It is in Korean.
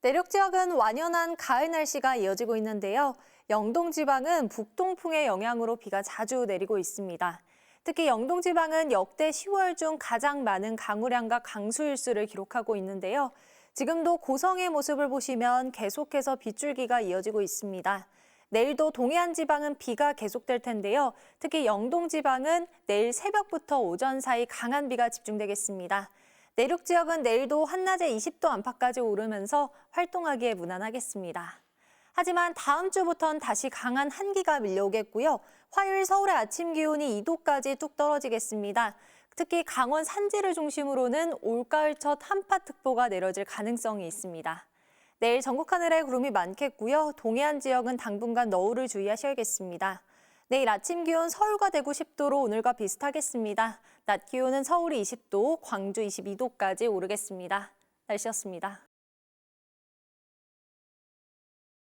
내륙 지역은 완연한 가을 날씨가 이어지고 있는데요. 영동 지방은 북동풍의 영향으로 비가 자주 내리고 있습니다. 특히 영동 지방은 역대 10월 중 가장 많은 강우량과 강수일수를 기록하고 있는데요. 지금도 고성의 모습을 보시면 계속해서 빗줄기가 이어지고 있습니다. 내일도 동해안 지방은 비가 계속될 텐데요. 특히 영동 지방은 내일 새벽부터 오전 사이 강한 비가 집중되겠습니다. 내륙 지역은 내일도 한낮에 20도 안팎까지 오르면서 활동하기에 무난하겠습니다. 하지만 다음 주부터는 다시 강한 한기가 밀려오겠고요. 화요일 서울의 아침 기온이 2도까지 뚝 떨어지겠습니다. 특히 강원 산지를 중심으로는 올가을 첫 한파특보가 내려질 가능성이 있습니다. 내일 전국 하늘에 구름이 많겠고요. 동해안 지역은 당분간 너울을 주의하셔야겠습니다. 내일 아침 기온 서울과 대구 10도로 오늘과 비슷하겠습니다. 낮 기온은 서울이 20도, 광주 22도까지 오르겠습니다. 날씨였습니다.